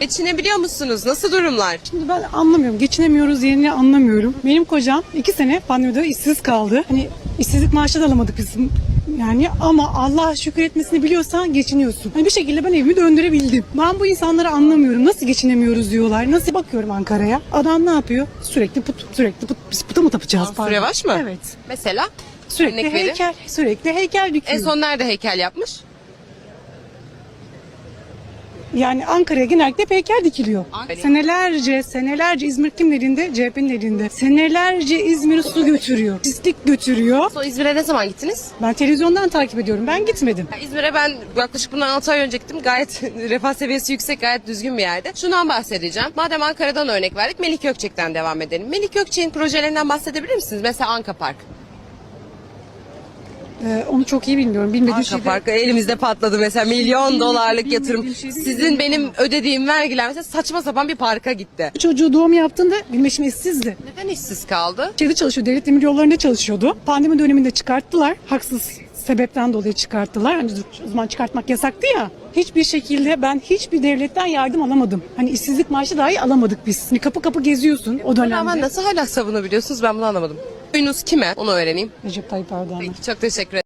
Geçinebiliyor musunuz? Nasıl durumlar? Şimdi ben anlamıyorum. Geçinemiyoruz yerini anlamıyorum. Benim kocam iki sene pandemide işsiz kaldı. Hani işsizlik maaşı da alamadık biz. Yani ama Allah şükür etmesini biliyorsan geçiniyorsun. Hani bir şekilde ben evimi döndürebildim. Ben bu insanları anlamıyorum. Nasıl geçinemiyoruz diyorlar. Nasıl bakıyorum Ankara'ya. Adam ne yapıyor? Sürekli put, sürekli put. Biz puta mı tapacağız? Mansur? Yavaş mı? Evet. Mesela Sürekli Örnek verin. heykel, sürekli heykel dikiyor. en son nerede heykel yapmış? Yani Ankara'ya genellikle hep heykel dikiliyor. Senelerce, senelerce İzmir kimlerin elinde? CHP'nin elinde. Senelerce İzmir'i su götürüyor. Pislik götürüyor. Son İzmir'e ne zaman gittiniz? Ben televizyondan takip ediyorum. Ben gitmedim. Ya İzmir'e ben yaklaşık bundan 6 ay önce gittim. Gayet refah seviyesi yüksek, gayet düzgün bir yerde. Şundan bahsedeceğim. Madem Ankara'dan örnek verdik, Melik Gökçek'ten devam edelim. Melik Gökçek'in projelerinden bahsedebilir misiniz? Mesela Anka Park. Ee, onu çok iyi bilmiyorum. Bilmediğim Anka şeyde... Park elimizde patladı mesela milyon bilmediğim- dolarlık bilmediğim yatırım. şeyde Sizin benim ödediğim vergiler mesela saçma sapan bir parka gitti. Çocuğu doğum yaptığında eşim işsizdi. Neden işsiz kaldı? Şeyde çalışıyor, devlet demir yollarında çalışıyordu. Pandemi döneminde çıkarttılar. Haksız sebepten dolayı çıkarttılar. Hani o zaman çıkartmak yasaktı ya. Hiçbir şekilde ben hiçbir devletten yardım alamadım. Hani işsizlik maaşı dahi alamadık biz. Hani kapı kapı geziyorsun o dönemde. nasıl hala savunabiliyorsunuz ben bunu anlamadım. Oyunuz kime? Onu öğreneyim. Recep Tayyip Erdoğan'a. Peki çok teşekkür ederim.